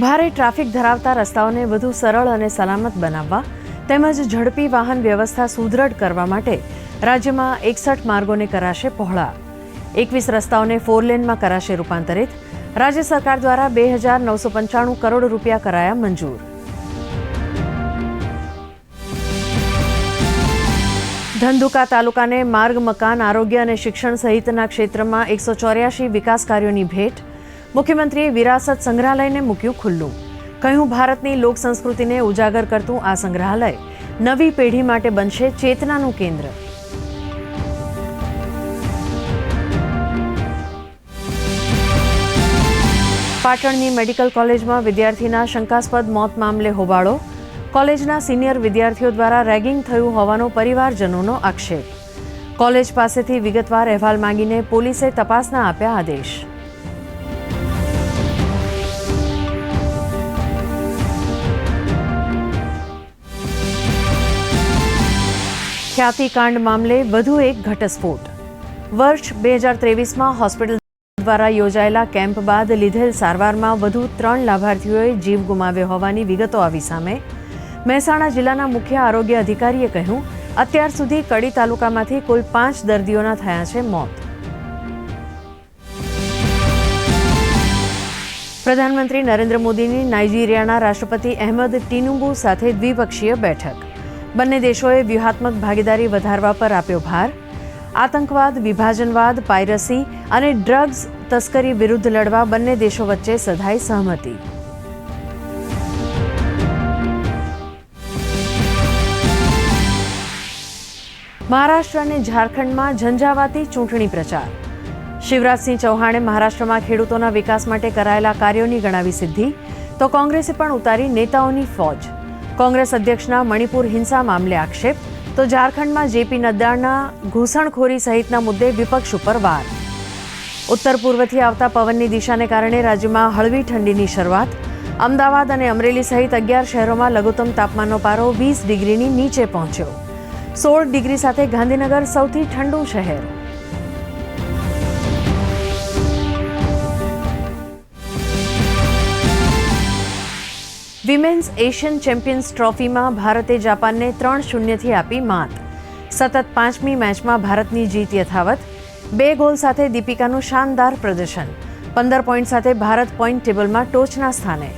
ભારે ટ્રાફિક ધરાવતા રસ્તાઓને વધુ સરળ અને સલામત બનાવવા તેમજ ઝડપી વાહન વ્યવસ્થા સુદૃઢ કરવા માટે રાજ્યમાં એકસઠ માર્ગોને કરાશે પહોળા. એકવીસ રસ્તાઓને ફોરલેનમાં કરાશે રૂપાંતરિત. રાજ્ય સરકાર દ્વારા બે હજાર નવસો પંચાણું કરોડ રૂપિયા કરાયા મંજૂર. ધંધુકા તાલુકાને માર્ગ, મકાન, આરોગ્ય અને શિક્ષણ સહિતના ક્ષેત્રમાં એકસો ચોર્યાસી વિકાસ કાર્યોની ભેટ મુખ્યમંત્રીએ વિરાસત સંગ્રહાલયને મૂક્યું ખુલ્લું. કહ્યું, ભારતની લોક સંસ્કૃતિને ઉજાગર કરતું આ સંગ્રહાલય નવી પેઢી માટે બનશે ચેતનાનું કેન્દ્ર. પાટણની મેડિકલ કોલેજમાં વિદ્યાર્થીના શંકાસ્પદ મોત મામલે હોબાળો. કોલેજના સિનિયર વિદ્યાર્થીઓ દ્વારા રેગિંગ થયું હોવાનો પરિવારજનોનો આક્ષેપ. કોલેજ પાસેથી વિગતવાર અહેવાલ માંગીને પોલીસે તપાસના આપ્યા આદેશ. ખ્યાતિકાંડ મામલે વધુ એક ઘટસ્ફોટ. વર્ષ બે હજાર ત્રેવીસમાં હોસ્પિટલ દ્વારા યોજાયેલા કેમ્પ બાદ લીધેલ સારવારમાં વધુ ત્રણ લાભાર્થીઓએ જીવ ગુમાવ્યો હોવાની વિગતો આવી સામે મહેસાણા જિલ્લાના મુખ્ય આરોગ્ય અધિકારીએ કહ્યું, અત્યાર સુધી કડી તાલુકામાંથી કુલ પાંચ દર્દીઓના થયા છે મોત. પ્રધાનમંત્રી નરેન્દ્ર મોદીની નાઇજીરિયાના રાષ્ટ્રપતિ અહેમદ ટીનુબુ સાથે દ્વિપક્ષીય બેઠક. બંને દેશોએ વ્યૂહાત્મક ભાગીદારી વધારવા પર આપ્યો ભાર. આતંકવાદ, વિભાજનવાદ, પાયરસી અને ડ્રગ્સ તસ્કરી વિરુદ્ધ લડવા બંને દેશો વચ્ચે સધાઈ સહમતિ. મહારાષ્ટ્ર અને ઝારખંડમાં ઝંઝાવાતી ચૂંટણી પ્રચાર. શિવરાજસિંહ ચૌહાણે મહારાષ્ટ્રમાં ખેડૂતોના વિકાસ માટે કરાયેલા કાર્યોની ગણાવી સિદ્ધિ, તો કોંગ્રેસે પણ ઉતારી નેતાઓની ફોજ. કોંગ્રેસ અધ્યક્ષના મણિપુર હિંસા મામલે આક્ષેપ, તો ઝારખંડમાં જેપી નડ્ડાના ઘૂસણખોરી સહિતના મુદ્દે વિપક્ષ ઉપર વાર ઉત્તર પૂર્વથી આવતા પવનની દિશાને કારણે રાજ્યમાં હળવી ઠંડીની શરૂઆત. અમદાવાદ અને અમરેલી સહિત અગિયાર શહેરોમાં લઘુત્તમ તાપમાનનો પારો વીસ ડિગ્રીની નીચે પહોંચ્યો. સોળ ડિગ્રી સાથે ગાંધીનગર સૌથી ઠંડુ શહેર. વિમેન્સ એશિયન ચેમ્પિયન્સ ટ્રોફીમાં ભારતે જાપાનને ત્રણ શૂન્યથી આપી માત. સતત પાંચમી મેચમાં ભારતની જીત યથાવત. બે ગોલ સાથે દીપિકાનું શાનદાર પ્રદર્શન. પંદર પોઈન્ટ સાથે ભારત પોઈન્ટ ટેબલમાં ટોચના સ્થાને.